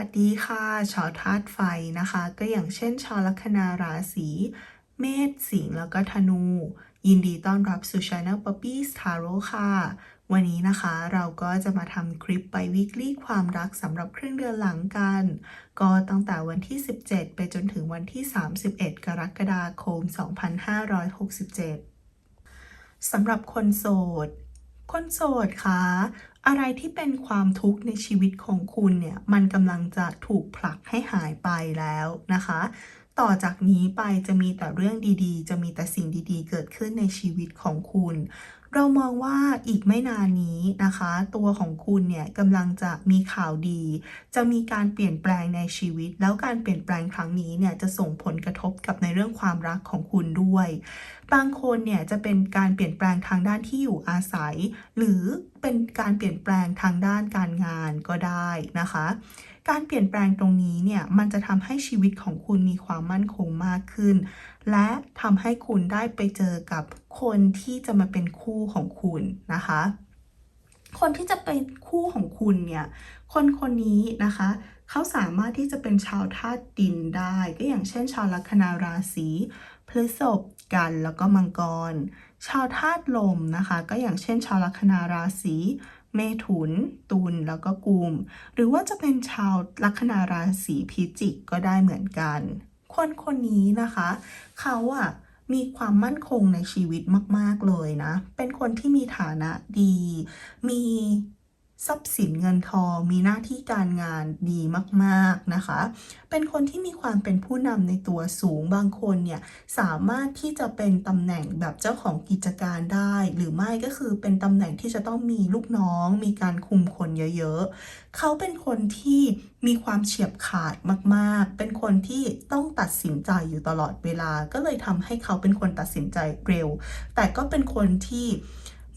วัสดีค่ะ ชาวธาตุไฟนะคะ ก็อย่างเช่น ชาวลัคนาราศีเมษสิงห์แล้วก็ธนู ยินดีต้อนรับสู่ช anel Puppies Tarot ค่ะ วันนี้นะคะเราก็จะมาทำคลิปไป weekly ความรักสำหรับครึ่งเดือนหลังกัน ก็ตั้งแต่วันที่ 17 ไปจนถึงวันที่ 31 กรกฎาคม 2567สำหรับคนโสด คนโสดคะ อะไรที่เป็นความทุกข์ในชีวิตของคุณเนี่ยมันกำลังจะถูกผลักให้หายไปแล้วนะคะ ต่อจากนี้ไปจะมีแต่เรื่องดีๆ จะมีแต่สิ่งดีๆ เกิดขึ้นในชีวิตของคุณ เรามองว่าอีกไม่นานนี้นะคะ ตัวของคุณเนี่ยกำลังจะมีข่าวดี จะมีการเปลี่ยนแปลงในชีวิต แล้วการเปลี่ยนแปลงครั้งนี้เนี่ยจะส่งผลกระทบกับในเรื่องความรักของคุณด้วย บางคนเนี่ยจะเป็นการเปลี่ยนแปลงทางด้านที่อยู่อาศัย หรือเป็นการเปลี่ยนแปลงทางด้านการงานก็ได้นะคะ การเปลี่ยนแปลงตรงนี้เนี่ยมันจะทำให้ชีวิตของคุณมีความมั่นคงมากขึ้น และทำให้คุณได้ไปเจอกับ คนที่จะมาเป็นคู่ของคุณนะคะ คนที่จะเป็นคู่ของคุณเนี่ย คนคนนี้นะคะ เขาสามารถที่จะเป็นชาวธาตุดินได้ ก็อย่างเช่น ชาวลัคนาราศีพฤษภกันแล้วก็มังกร ชาวธาตุลมนะคะ ก็อย่างเช่น ชาวลัคนาราศีเมถุน ตุลแล้วก็กุม หรือว่าจะเป็นชาวลัคนาราศีพิจิกก็ได้เหมือนกัน คนคนนี้นะคะ เขาอะ มีความมั่นคงในชีวิตมาก ๆ เลยนะ เป็นคนที่มีฐานะดี มี ทรัพย์สินเงินทองมีหน้าที่การงานดีมากๆนะคะ เป็นคนที่มีความเป็นผู้นำในตัวสูงบางคนเนี่ยสามารถที่จะเป็นตำแหน่งแบบเจ้าของกิจการได้ หรือไม่ก็คือเป็นตำแหน่งที่จะต้องมีลูกน้อง มีการคุมคนเยอะๆ เขาเป็นคนที่มีความเฉียบขาดมากๆ เป็นคนที่ต้องตัดสินใจอยู่ตลอดเวลา ก็เลยทำให้เขาเป็นคนตัดสินใจเร็ว แต่ก็เป็นคนที่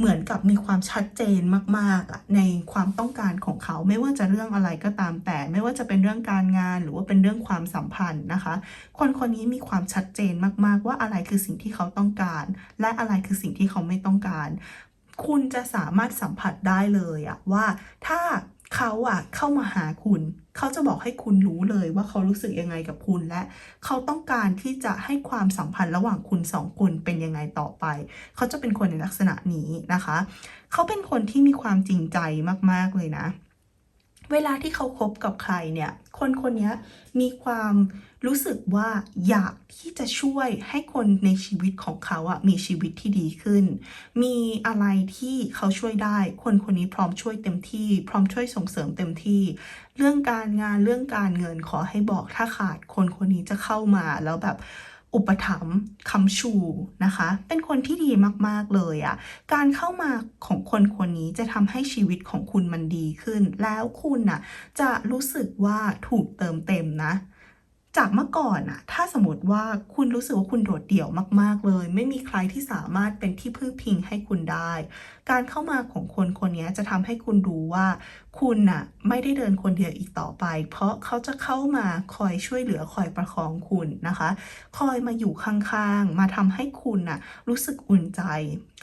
เหมือนกับมีความชัดเจนมากๆอะในความต้องการของเขา ไม่ว่าจะเรื่องอะไรก็ตามแต่ ไม่ว่าจะเป็นเรื่องการงานหรือว่าเป็นเรื่องความสัมพันธ์นะคะ คนคนนี้มีความชัดเจนมากๆ ว่าอะไรคือสิ่งที่เขาต้องการ และอะไรคือสิ่งที่เขาไม่ต้องการ คุณจะสามารถสัมผัสได้เลยอะว่าถ้า เขาอะเข้ามาหาคุณ เขาจะบอกให้คุณรู้เลยว่าเขารู้สึกยังไงกับคุณและ เขาต้องการที่จะให้ความสัมพันธ์ระหว่างคุณสองคนเป็นยังไงต่อไป เขาจะเป็นคนในลักษณะนี้นะคะ เขาเป็นคนที่มีความจริงใจมากๆเลยนะ เวลาที่เขาคบกับใครเนี่ยคนคนนี้มีความรู้สึกว่าอยากที่จะช่วยให้คนในชีวิตของเขาอะมีชีวิตที่ดีขึ้น มีอะไรที่เขาช่วยได้ คนคนนี้พร้อมช่วยเต็มที่ พร้อมช่วยส่งเสริมเต็มที่ เรื่องการงานเรื่องการเงินขอให้บอกถ้าขาดคนคนนี้จะเข้ามาแล้วแบบ อุปถัมภ์คำชูนะคะ เป็นคนที่ดีมากๆเลยอะ่ะ การเข้ามาของคนคนนี้จะทำให้ชีวิตของคุณมันดีขึ้น แล้วคุณน่ะจะรู้สึกว่าถูกเติมเต็มนะ จากเมื่อก่อนอะถ้าสมมติว่าคุณรู้สึกว่าคุณโดดเดี่ยวมาก ๆเลย ไม่มีใครที่สามารถเป็นที่พึ่งพิงให้คุณได้การเข้ามาของคนคนนี้จะทำให้คุณรู้ว่า คุณน่ะไม่ได้เดินคนเดียวอีกต่อไป เพราะเขาจะเข้ามาคอยช่วยเหลือคอยประคองคุณนะคะ คอยมาอยู่ข้างๆ มาทำให้คุณน่ะรู้สึกอุ่นใจ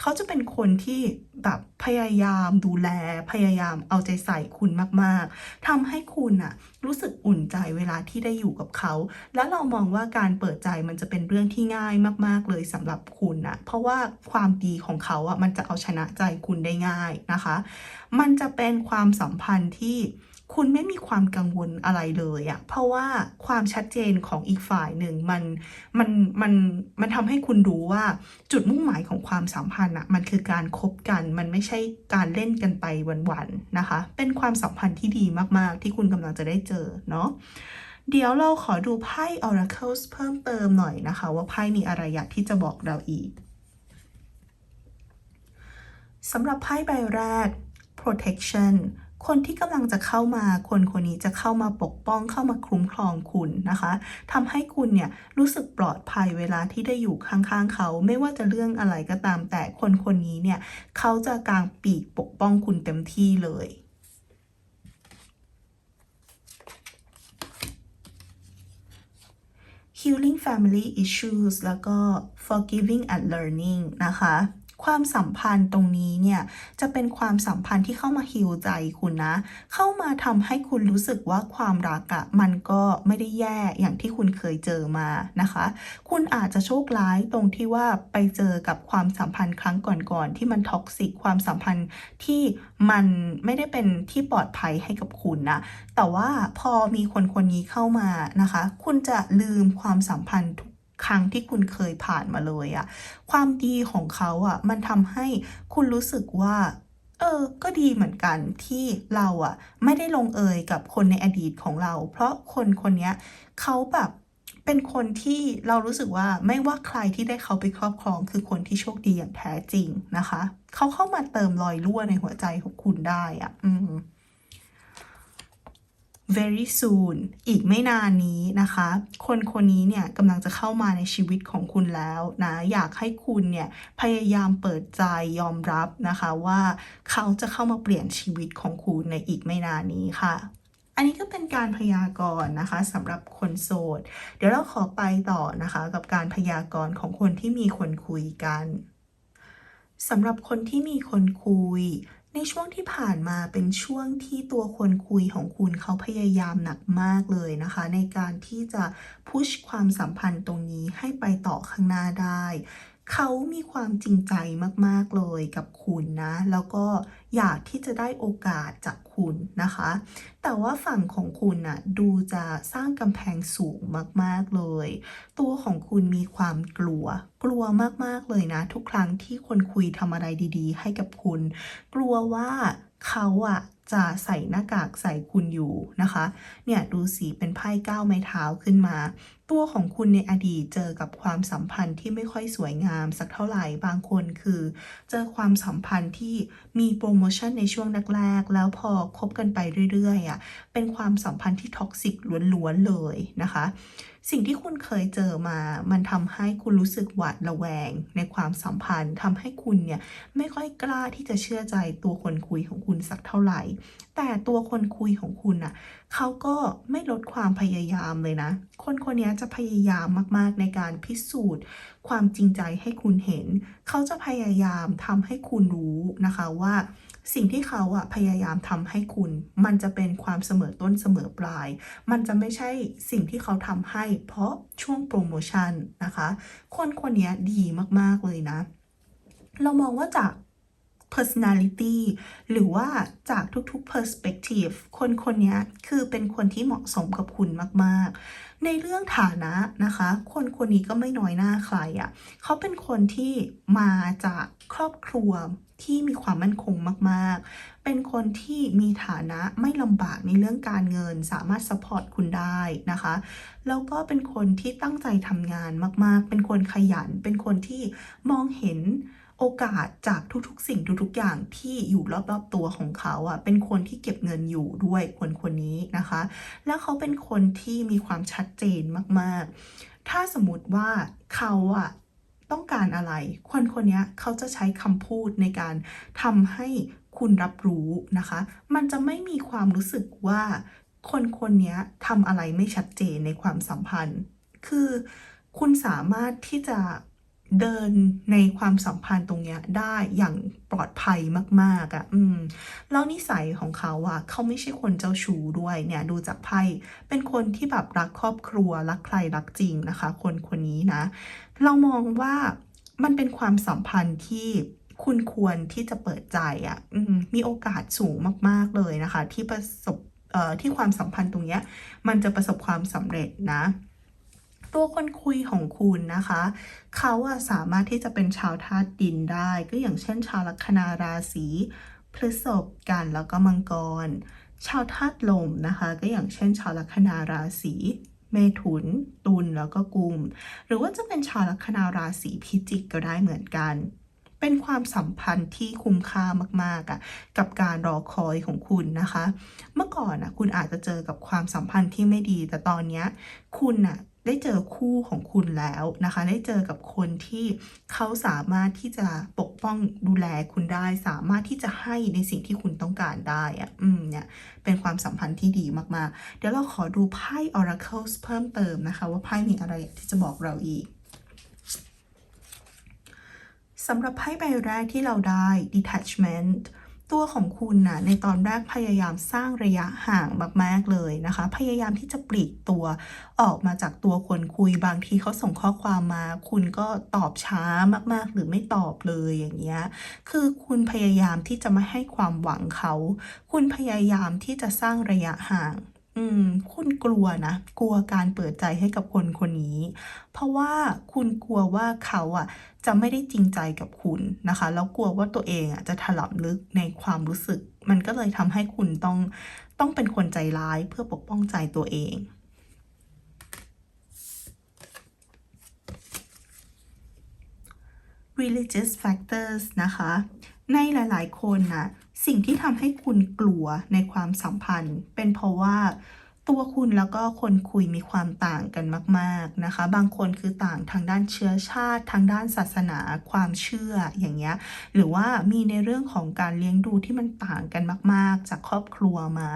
เขาจะเป็นคนที่แบบพยายามดูแล พยายามเอาใจใส่คุณมากๆทำให้คุณน่ะรู้สึกอุ่นใจเวลาที่ได้อยู่กับเขา แล้วเรามองว่าการเปิดใจมันจะเป็นเรื่องที่ง่ายมาก ๆ เลยสำหรับคุณนะเพราะว่าความดีของเขาอะมันจะเอาชนะใจคุณได้ง่ายนะคะ มันจะเป็นความสัมพันธ์ที่คุณไม่มีความกังวลอะไรเลยอะเพราะว่าความชัดเจนของอีกฝ่ายหนึ่งมันมันมันมันทำให้คุณรู้ว่าจุดมุ่งหมายของความสัมพันธ์อะมันคือการคบกัน มันไม่ใช่การเล่นกันไปวันๆนะคะ เป็นความสัมพันธ์ที่ดีมากๆ ที่คุณกำลังจะได้เจอเนาะเดี๋ยวเราขอดูไพ่ Oracles เพิ่มเติมหน่อยนะคะ ว่าไพ่มีอะไรอยากที่จะบอกเราอีก สำหรับไพ่ใบแรก protection คนที่กำลังจะเข้ามาคนคนนี้จะเข้ามาปกป้องเข้ามาคุ้มครองคุณนะคะทำให้คุณเนี่ยรู้สึกปลอดภัยเวลาที่ได้อยู่ข้างๆ เขา ไม่ว่าจะเรื่องอะไรก็ตามแต่คนคนนี้เนี่ยเขาจะกางปีกปกป้องคุณเต็มที่เลย healing family issues แล้วก็ forgiving and learning นะคะ ความสัมพันธ์ตรงนี้เนี่ยจะเป็นความสัมพันธ์ที่เข้ามาฮิวใจคุณนะ เข้ามาทำให้คุณรู้สึกว่าความรักอะมันก็ไม่ได้แย่อย่างที่คุณเคยเจอมานะคะ คุณอาจจะโชคร้ายตรงที่ว่าไปเจอกับความสัมพันธ์ครั้งก่อนๆที่มันท็อกซิกความสัมพันธ์ที่มันไม่ได้เป็นที่ปลอดภัยให้กับคุณนะแต่ว่าพอมีคนคนนี้เข้ามานะคะ คุณจะลืมความสัมพันธ์ทุก ครั้งที่คุณเคยผ่านมาเลยอะความดีของเขาอะมันทำให้คุณรู้สึกว่า เออ ก็ดีเหมือนกันที่เราอะไม่ได้ลงเอยกับคนในอดีตของเรา เพราะคนคนนี้เขาแบบเป็นคนที่เรารู้สึกว่าไม่ว่าใครที่ได้เขาไปครอบครองคือคนที่โชคดีอย่างแท้จริงนะคะ เขาเข้ามาเติมรอยรั่วในหัวใจของคุณได้อะอืม very soon อีกไม่นานนี้นะคะ คนคนนี้เนี่ยกำลังจะเข้ามาในชีวิตของคุณแล้วนะอยากให้คุณเนี่ยพยายามเปิดใจยอมรับนะคะว่าเขาจะเข้ามาเปลี่ยนชีวิตของคุณในอีกไม่นานนี้ค่ะอันนี้ก็เป็นการพยากรณ์นะคะสำหรับคนโสด เดี๋ยวเราขอไปต่อนะคะกับการพยากรณ์ของคนที่มีคนคุยกันสำหรับคนที่มีคนคุย ในช่วงที่ผ่านมาเป็นช่วงที่ตัวคนคุยของคุณเขาพยายามหนักมากเลยนะคะ ในการที่จะพุชความสัมพันธ์ตรงนี้ให้ไปต่อข้างหน้าได้ เขามีความจริงใจมาก ๆ เลยกับคุณนะ แล้วก็อยากที่จะได้โอกาสจากคุณนะคะ แต่ว่าฝั่งของคุณน่ะดูจะสร้างกำแพงสูงมาก ๆ เลย ตัวของคุณมีความกลัว กลัวมาก ๆ เลยนะ ทุกครั้งที่คนคุยทำอะไรดี ๆ ให้กับคุณ กลัวว่าเขาอะ จะใส่หน้ากากใส่คุณอยู่นะคะ เนี่ยดูสิเป็นไพ่ก้าวไม้เท้าขึ้นมา ตัวของคุณในอดีตเจอกับความสัมพันธ์ที่ไม่ค่อยสวยงามสักเท่าไหร่ บางคนคือ เจอความสัมพันธ์ที่มีโปรโมชั่นในช่วงแรกๆ แล้วพอคบกันไปเรื่อยๆอะ เป็นความสัมพันธ์ที่ท็อกซิกล้วนๆเลยนะคะ สิ่งที่คุณเคยเจอมา มันทำให้คุณรู้สึกหวาดระแวง ในความสัมพันธ์ทำให้คุณเนี่ยไม่ค่อยกล้าที่จะเชื่อใจตัวคนคุยของคุณสักเท่าไหร่ แต่ตัวคนคุยของคุณน่ะเขาก็ไม่ลดความพยายามเลยนะ คนคนนี้จะพยายามมากๆในการพิสูจน์ ความจริงใจให้คุณเห็น เขาจะพยายามทำให้คุณรู้นะคะว่า สิ่งที่เขาอะพยายามทำให้คุณ มันจะเป็นความเสมอต้นเสมอปลาย มันจะไม่ใช่สิ่งที่เขาทำให้ เพราะช่วงโปรโมชั่นนะคะ คนคนนี้ดีมากๆเลยนะ เรามองว่าจาก personality หรือว่าจากทุกๆ perspective คนคนนี้คือเป็นคนที่เหมาะสมกับคุณมากๆ ในเรื่องฐานะนะคะ คนคนนี้ก็ไม่น้อยหน้าใครอะ่ะเขาเป็นคนที่มาจากครอบครัวที่มีความมั่นคงมาก ๆ เป็นคนที่มีฐานะไม่ลำบากในเรื่องการเงินสามารถ support คุณได้นะคะ แล้วก็เป็นคนที่ตั้งใจทำงานมาก ๆ เป็นคนขยัน เป็นคนที่มองเห็น โอกาสจากทุกๆ สิ่งทุกๆ อย่างที่อยู่รอบๆตัวของเขาอะเป็นคนที่เก็บเงินอยู่ด้วยคนคนนี้นะคะ แล้วเขาเป็นคนที่มีความชัดเจนมากๆ ถ้าสมมติว่าเขาอะต้องการอะไร คนคนนี้เขาจะใช้คำพูดในการทำให้คุณรับรู้นะคะ มันจะไม่มีความรู้สึกว่าคนคนนี้ทำอะไรไม่ชัดเจนในความสัมพันธ์ คือคุณสามารถที่จะ เดินในความสัมพันธ์ตรงเนี้ยได้อย่างปลอดภัยมากๆอะ่ะ อืม แล้วนิสัยของเขาอะ่ะ เขาไม่ใช่คนเจ้าชู้ด้วย เนี่ย ดูจากไพ่ เป็นคนที่แบบรักครอบครัว รักใครรักจริงนะคะ คนคนนี้นะ เรามองว่ามันเป็นความสัมพันธ์ที่คุณควรที่จะเปิดใจอะ่ะ อืม มีโอกาสสูงมากๆเลยนะคะ ที่ประสบ เอ่อ ที่ความสัมพันธ์ตรงเนี้ย มันจะประสบความสำเร็จนะ ตัวคนคุยของคุณนะคะ เขาอะสามารถที่จะเป็นชาวธาตุดินได้ ก็อย่างเช่น ชาวลัคนาราศีพฤษภกันแล้วก็มังกร ชาวธาตุลมนะคะ ก็อย่างเช่น ชาวลัคนาราศีเมถุน ตุลแล้วก็กุม หรือว่าจะเป็นชาวลัคนาราศีพิจิกก็ได้เหมือนกัน เป็นความสัมพันธ์ที่คุ้มค่ามากๆอะกับการรอคอยของคุณนะคะ เมื่อก่อนอะคุณอาจจะเจอกับความสัมพันธ์ที่ไม่ดี แต่ตอนเนี้ยคุณอะ ได้เจอคู่ของคุณแล้วนะคะ ได้เจอกับคนที่เขาสามารถที่จะปกป้องดูแลคุณได้ สามารถที่จะให้ในสิ่งที่คุณต้องการได้อะอืมเนี่ยเป็นความสัมพันธ์ที่ดีมากๆ เดี๋ยวเราขอดูไพ่ Oracles เพิ่มเติมนะคะ ว่าไพ่มีอะไรที่จะบอกเราอีกสำหรับไพ่ใบแรกที่เราได้ detachment ตัวของคุณนะ่ะในตอนแรกพยายามสร้างระยะห่างมากๆเลยนะคะ พยายามที่จะปลีกตัวออกมาจากตัวคนคุยบางทีเขาส่งข้อความมา คุณก็ตอบช้ามากๆ หรือไม่ตอบเลยอย่างเงี้ยคือคุณพยายามที่จะไม่ให้ความหวังเขา คุณพยายามที่จะสร้างระยะห่าง อืม คุณกลัวนะ กลัวการเปิดใจให้กับคนคนนี้ เพราะว่าคุณกลัวว่าเขาอะ จะไม่ได้จริงใจกับคุณนะคะ แล้วกลัวว่าตัวเองอะจะถลำลึกในความรู้สึก มันก็เลยทำให้คุณต้องต้องเป็นคนใจร้ายเพื่อปกป้องใจตัวเอง religious factors นะคะ ในหลาย ๆ คนนะ สิ่งที่ทำให้คุณกลัวในความสัมพันธ์ เป็นเพราะว่าตัวคุณแล้วก็คนคุยมีความต่างกันมาก ๆนะคะ บางคนคือต่างทางด้านเชื้อชาติ ทางด้านศาสนาความเชื่ออย่างเงี้ย หรือว่ามีในเรื่องของการเลี้ยงดูที่มันต่างกันมาก ๆ จากครอบครัวมา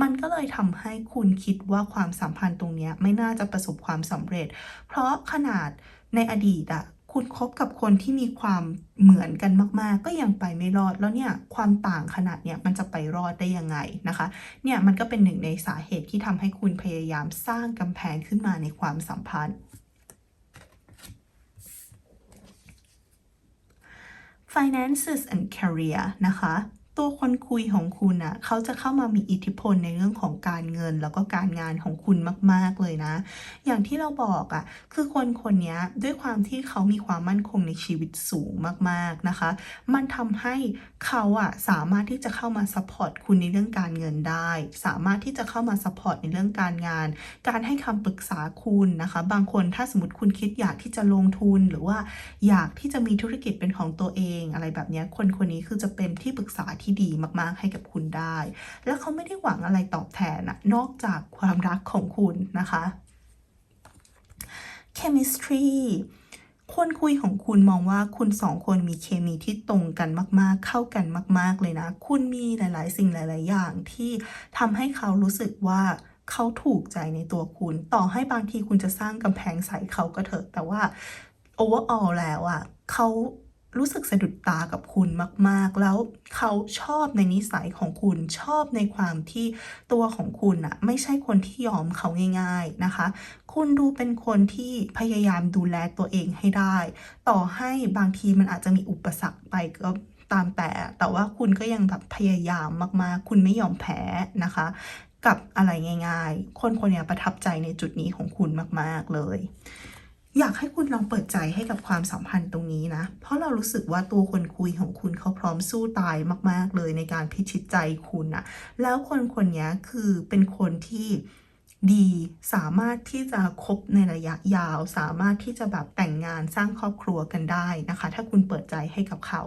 มันก็เลยทำให้คุณคิดว่าความสัมพันธ์ตรงเนี้ยไม่น่าจะประสบความสำเร็จ เพราะขนาดในอดีตอะ คุณคบกับคนที่มีความเหมือนกันมาก ๆ ก็ยังไปไม่รอด แล้วเนี่ยความต่างขนาดเนี่ยมันจะไปรอดได้ยังไงนะคะ เนี่ยมันก็เป็นหนึ่งในสาเหตุที่ทำให้คุณพยายามสร้างกำแพงขึ้นมาในความสัมพันธ์ finances and career นะคะ ตัวคนคุยของคุณอะ่ะเขาจะเข้ามามีอิทธิพลในเรื่องของการเงินแล้วก็การงานของคุณมาก ๆ เลยนะ อย่างที่เราบอกอะ่ะคือคนคนนี้ด้วยความที่เขามีความมั่นคงในชีวิตสูงมาก ๆ นะคะ มันทำให้เขาอะสามารถที่จะเข้ามาซัพพอร์ตคุณในเรื่องการเงินได้ สามารถที่จะเข้ามาซัพพอร์ตในเรื่องการงาน การให้คำปรึกษาคุณนะคะ บางคนถ้าสมมติคุณคิดอยากที่จะลงทุนหรือว่าอยากที่จะมีธุรกิจเป็นของตัวเองอะไรแบบนี้คนคนนี้คือจะเป็นที่ปรึกษาที่ที่ดีมากๆให้กับคุณได้ แล้วเขาไม่ได้หวังอะไรตอบแทนอะนอกจากความรักของคุณนะคะ chemistry คนคุยของคุณมองว่าคุณสองคนมีเคมีที่ตรงกันมาก ๆ เข้ากันมาก ๆ เลยนะ คุณมีหลาย ๆ สิ่งหลาย ๆ อย่างที่ทำให้เขารู้สึกว่าเขาถูกใจในตัวคุณ ต่อให้บางทีคุณจะสร้างกำแพงใส่เขาก็เถอะ แต่ว่า overall แล้วอะ่ะเขา รู้สึกสะดุดตากับคุณมาก ๆ แล้วเขาชอบในนิสัยของคุณชอบในความที่ตัวของคุณอะไม่ใช่คนที่ยอมเขาง่าย ๆนะคะ คุณดูเป็นคนที่พยายามดูแลตัวเองให้ได้ ต่อให้บางทีมันอาจจะมีอุปสรรคไปก็ตามแต่ แต่ว่าคุณก็ยังแบบพยายามมากๆ คุณไม่ยอมแพ้นะคะ กับอะไรง่าย ๆ คนคนนี้ประทับใจในจุดนี้ของคุณมาก ๆ เลย อยากให้คุณลองเปิดใจให้กับความสัมพันธ์ตรงนี้นะ เพราะเรารู้สึกว่าตัวคนคุยของคุณเขาพร้อมสู้ตายมาก ๆ เลยในการพิชิตใจคุณอะแล้วคนคนนี้คือเป็นคนที่ดีสามารถที่จะคบในระยะยาว สามารถที่จะแบบแต่งงานสร้างครอบครัวกันได้นะคะ ถ้าคุณเปิดใจให้กับเขา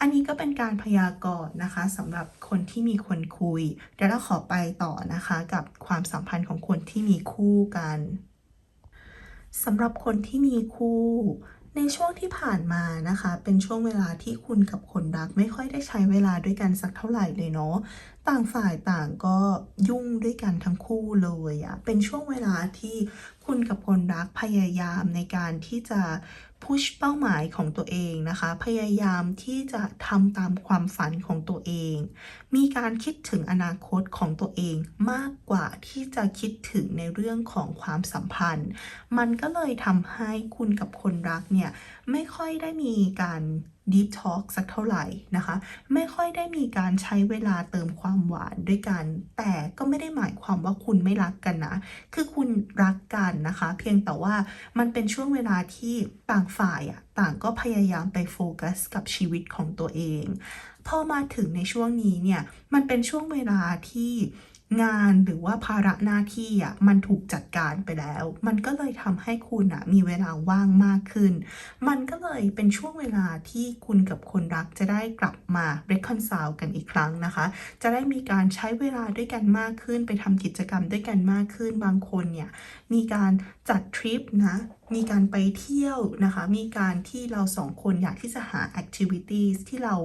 อันนี้ก็เป็นการพยากรณ์นะคะสำหรับคนที่มีคนคุยเดี๋ยวเราขอไปต่อนะคะ กับความสัมพันธ์ของคนที่มีคู่กัน สำหรับคนที่มีคู่ ในช่วงที่ผ่านมานะคะ เป็นช่วงเวลาที่คุณกับคนรักไม่ค่อยได้ใช้เวลาด้วยกันสักเท่าไหร่เลยเนาะต่างฝ่ายต่างก็ยุ่งด้วยกันทั้งคู่เลยอะเป็นช่วงเวลาที่คุณกับคนรักพยายามในการที่จะ พุชเป้าหมายของตัวเองนะคะ พยายามที่จะทำตามความฝันของตัวเอง มีการคิดถึงอนาคตของตัวเองมากกว่าที่จะคิดถึงในเรื่องของความสัมพันธ์ มันก็เลยทำให้คุณกับคนรักเนี่ย ไม่ค่อยได้มีการ ดีท็อกสักเท่าไหร่นะคะ ไม่ค่อยได้มีการใช้เวลาเติมความหวานด้วยกัน แต่ก็ไม่ได้หมายความว่าคุณไม่รักกันนะ คือคุณรักกันนะคะ เพียงแต่ว่ามันเป็นช่วงเวลาที่ต่างฝ่ายอะต่างก็พยายามไปโฟกัสกับชีวิตของตัวเอง พอมาถึงในช่วงนี้เนี่ย มันเป็นช่วงเวลาที่ งานหรือว่าภาระหน้าที่อะมันถูกจัดการไปแล้ว มันก็เลยทำให้คุณอะมีเวลาว่างมากขึ้น มันก็เลยเป็นช่วงเวลาที่คุณกับคนรักจะได้กลับมา reconcile กันอีกครั้งนะคะ จะได้มีการใช้เวลาด้วยกันมากขึ้น ไปทำกิจกรรมด้วยกันมากขึ้น บางคนเนี่ยมีการจัดทริปนะ มีการไปเที่ยวนะคะ มีการที่เราสองคนอยากที่จะหา activities ที่เรา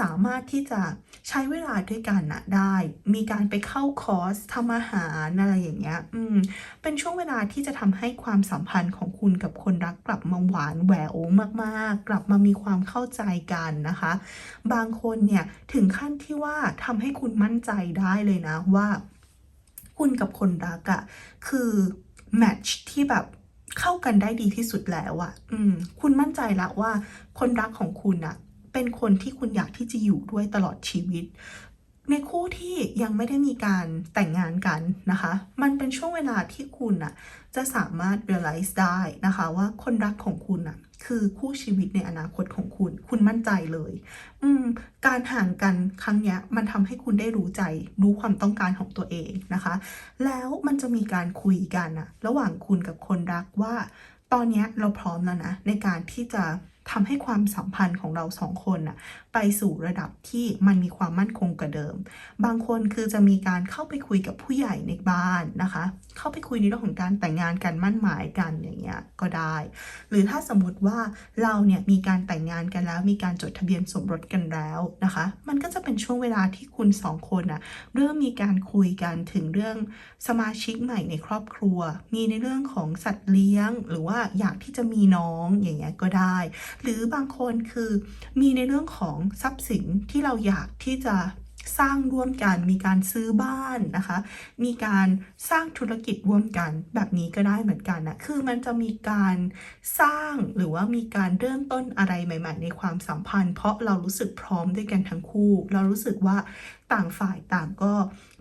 สามารถที่จะใช้เวลาด้วยกันนะได้ มีการไปเข้าคอร์สทำอาหารอะไรอย่างเงี้ย อืม เป็นช่วงเวลาที่จะทำให้ความสัมพันธ์ของคุณกับคนรักกลับมาหวานแหววมาก ๆ กลับมามีความเข้าใจกันนะคะ บางคนเนี่ยถึงขั้นที่ว่าทำให้คุณมั่นใจได้เลยนะว่า คุณกับคนรักอะคือแมทช์ที่แบบ เข้ากันได้ดีที่สุดแล้วอะอืม คุณมั่นใจละว่า คนรักของคุณอะเป็นคนที่คุณอยากที่จะอยู่ด้วยตลอดชีวิต ในคู่ที่ยังไม่ได้มีการแต่งงานกันนะคะ มันเป็นช่วงเวลาที่คุณอะจะสามารถ realize ได้นะคะว่าคนรักของคุณอะคือคู่ชีวิตในอนาคตของคุณ คุณมั่นใจเลย อืม การห่างกันครั้งเนี้ย มันทำให้คุณได้รู้ใจ รู้ความต้องการของตัวเองนะคะ แล้วมันจะมีการคุยกันอะระหว่างคุณกับคนรักว่า ตอนเนี้ยเราพร้อมแล้วนะในการที่จะ ทำให้ความสัมพันธ์ของเราสองคนน่ะไปสู่ระดับที่มันมีความมั่นคงกว่าเดิม บางคนคือจะมีการเข้าไปคุยกับผู้ใหญ่ในบ้านนะคะเข้าไปคุยในเรื่องของการแต่งงานกันมั่นหมายกันอย่างเงี้ยก็ได้ หรือถ้าสมมติว่าเราเนี่ยมีการแต่งงานกันแล้ว มีการจดทะเบียนสมรสกันแล้วนะคะ มันก็จะเป็นช่วงเวลาที่คุณสองคนน่ะเริ่มมีการคุยกันถึงเรื่องสมาชิกใหม่ในครอบครัว มีในเรื่องของสัตว์เลี้ยง หรือว่าอยากที่จะมีน้องอย่างเงี้ยก็ได้ หรือบางคนคือมีในเรื่องของทรัพย์สินที่เราอยากที่จะ สร้างร่วมกัน มีการซื้อบ้านนะคะ มีการสร้างธุรกิจร่วมกันแบบนี้ก็ได้เหมือนกันนะคือมันจะมีการสร้างหรือว่ามีการเริ่มต้นอะไรใหม่ ๆ ในความสัมพันธ์ เพราะเรารู้สึกพร้อมด้วยกันทั้งคู่ เรารู้สึกว่าต่างฝ่ายต่างก็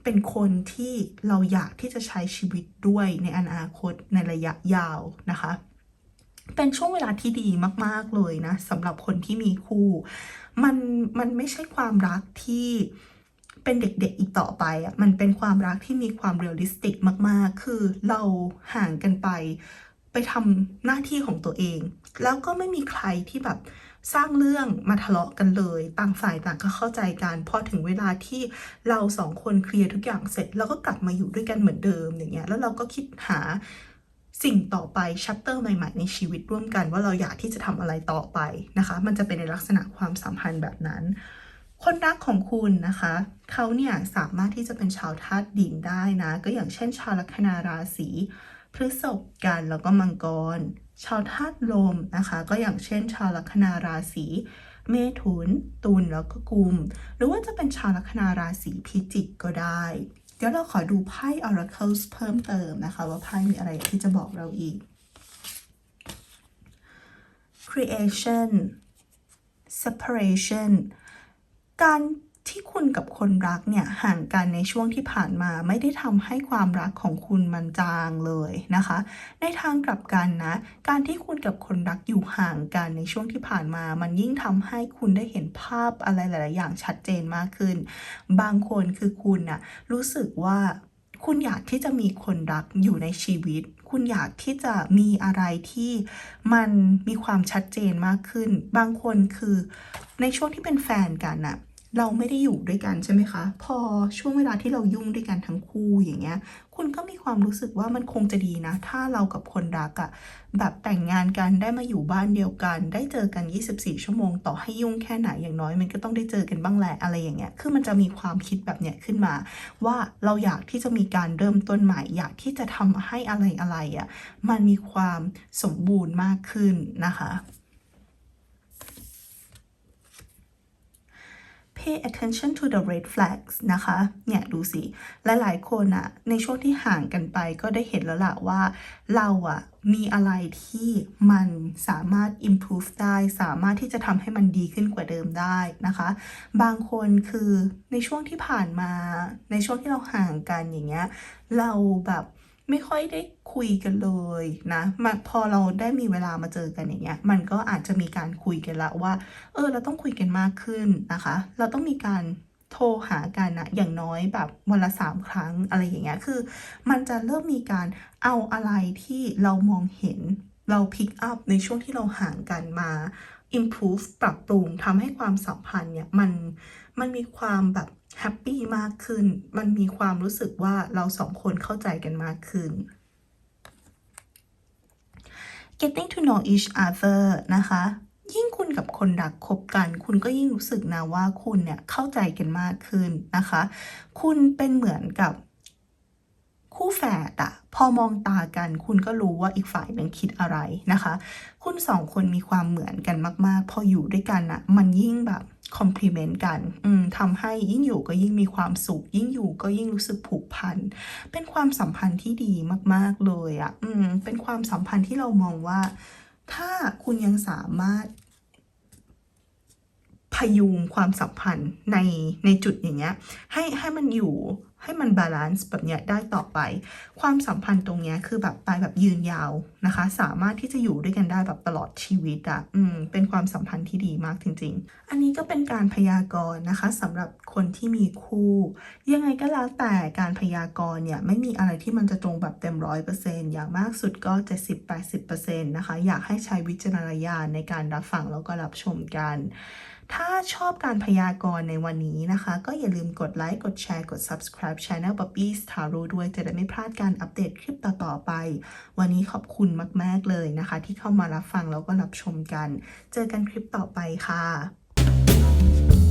เป็นคนที่เราอยากที่จะใช้ชีวิตด้วยในอนาคตในระยะยาวนะคะ เป็นช่วงเวลาที่ดีมาก ๆ เลยนะสำหรับคนที่มีคู่ มันมันไม่ใช่ความรักที่ เป็นเด็กๆอีกต่อไปอะมันเป็นความรักที่มีความเรียลลิสติกมากๆ คือเราห่างกันไป ไปทำหน้าที่ของตัวเอง แล้วก็ไม่มีใครที่แบบสร้างเรื่องมาทะเลาะกันเลย ต่างฝ่ายต่างก็เข้าใจกันพอถึงเวลาที่เราสองคนเคลียร์ทุกอย่างเสร็จเราก็กลับมาอยู่ด้วยกันเหมือนเดิมอย่างเงี้ยแล้วเราก็คิดหาสิ่งต่อไปชัปเตอร์ใหม่ ๆ ในชีวิตร่วมกันว่าเราอยากที่จะทำอะไรต่อไปนะคะ มันจะเป็นในลักษณะความสัมพันธ์แบบนั้น คนรักของคุณนะคะ เขาเนี่ยสามารถที่จะเป็นชาวธาตุดินได้นะ ก็อย่างเช่น ชาวลัคนาราศีพฤษภกันแล้วก็มังกร ชาวธาตุลมนะคะ ก็อย่างเช่น ชาวลัคนาราศีเมถุน ตุลแล้วก็กุม หรือว่าจะเป็นชาวลัคนาราศีพิจิกก็ได้ เดี๋ยวเราขอดูไพ่ Oracles เพิ่มเติมนะคะ ว่าไพ่มีอะไรที่จะบอกเราอีก creation separation การที่คุณกับคนรักเนี่ยห่างกันในช่วงที่ผ่านมาไม่ได้ทำให้ความรักของคุณมันจางเลยนะคะ ในทางกลับกันนะ การที่คุณกับคนรักอยู่ห่างกันในช่วงที่ผ่านมา มันยิ่งทำให้คุณได้เห็นภาพอะไรหลาย ๆ อย่างชัดเจนมากขึ้น บางคนคือคุณน่ะรู้สึกว่า คุณอยากที่จะมีคนรักอยู่ในชีวิต คุณอยากที่จะมีอะไรที่มันมีความชัดเจนมากขึ้น บางคนคือในช่วงที่เป็นแฟนกันอะ เราไม่ได้อยู่ด้วยกันใช่ไหมคะ พอช่วงเวลาที่เรายุ่งด้วยกันทั้งคู่อย่างเงี้ย คุณก็มีความรู้สึกว่ามันคงจะดีนะ ถ้าเรากับคนรักอะแบบแต่งงานกันได้มาอยู่บ้านเดียวกัน ได้เจอกัน 24 ชั่วโมง ต่อให้ยุ่งแค่ไหนอย่างน้อย มันก็ต้องได้เจอกันบ้างแหละอะไรอย่างเงี้ย คือมันจะมีความคิดแบบเนี้ยขึ้นมา ว่าเราอยากที่จะมีการเริ่มต้นใหม่ อยากที่จะทำให้อะไรอะไรอะมันมีความสมบูรณ์มากขึ้นนะคะ pay attention to the red flags นะคะ เนี่ย ดูสิ หลายๆคนอะในช่วงที่ห่างกันไปก็ได้เห็นแล้วล่ะว่า เราอะมีอะไรที่มันสามารถ improve ได้ สามารถที่จะทำให้มันดีขึ้นกว่าเดิมได้นะคะ บางคนคือในช่วงที่ผ่านมา ในช่วงที่เราห่างกันอย่างเงี้ย เราแบบ ไม่ค่อยได้คุยกันเลยนะมาพอเราได้มีเวลามาเจอกันอย่างเงี้ย มันก็อาจจะมีการคุยกันละว่า เออ เราต้องคุยกันมากขึ้นนะคะ เราต้องมีการโทรหากันนะอย่างน้อยแบบวันละสามครั้งอะไรอย่างเงี้ย คือ มันจะเริ่มมีการเอาอะไรที่เรามองเห็นเราพิกอัพในช่วงที่เราห่างกันมา improve ปรับปรุงทำให้ความสัมพันธ์เนี่ยมันมันมีความแบบ แฮปปี้มากขึ้น มันมีความรู้สึกว่าเราสองคนเข้าใจกันมากขึ้น getting to know each other นะคะ ยิ่งคุณกับคนรักคบกัน คุณก็ยิ่งรู้สึกนะว่าคุณเนี่ยเข้าใจกันมากขึ้นนะคะ คุณเป็นเหมือนกับคู่แฝดอะพอมองตากัน คุณก็รู้ว่าอีกฝ่ายหนึ่งคิดอะไรนะคะ คุณสองคนมีความเหมือนกันมาก ๆ พออยู่ด้วยกันอะมันยิ่งแบบ คอมพลีเมนต์กันทำให้ยิ่งอยู่ก็ยิ่งมีความสุข ยิ่งอยู่ก็ยิ่งรู้สึกผูกพัน เป็นความสัมพันธ์ที่ดีมาก ๆ เลยอะ่ะเป็นความสัมพันธ์ที่เรามองว่า ถ้าคุณยังสามารถ พยุงความสัมพันธ์ในในจุดอย่างเงี้ยให้ให้มันอยู่ให้มันบาลานซ์แบบเนี้ยได้ต่อไป ความสัมพันธ์ตรงเนี้ยคือแบบไปแบบยืนยาวนะคะ สามารถที่จะอยู่ด้วยกันได้แบบตลอดชีวิตอะอืมเป็นความสัมพันธ์ที่ดีมากจริง ๆ อันนี้ก็เป็นการพยากรณ์นะคะสำหรับคนที่มีคู่ ยังไงก็แล้วแต่การพยากรณ์เนี่ยไม่มีอะไรที่มันจะตรงแบบเต็มร้อยเปอร์เซ็นต์อย่างมากสุดก็70-80%นะคะ อยากให้ใช้วิจารณญาณในการรับฟังแล้วก็รับชมกัน ถ้าชอบการพยากรณ์ในวันนี้นะคะ ก็อย่าลืมกดไลค์ กดแชร์ กด subscribe Channel Bobby's Tarot ด้วย จะได้ไม่พลาดการอัปเดตคลิปต่อๆไป วันนี้ขอบคุณมาก ๆ เลยนะคะ ที่เข้ามารับฟังแล้วก็รับชมกัน เจอกันคลิปต่อไปค่ะ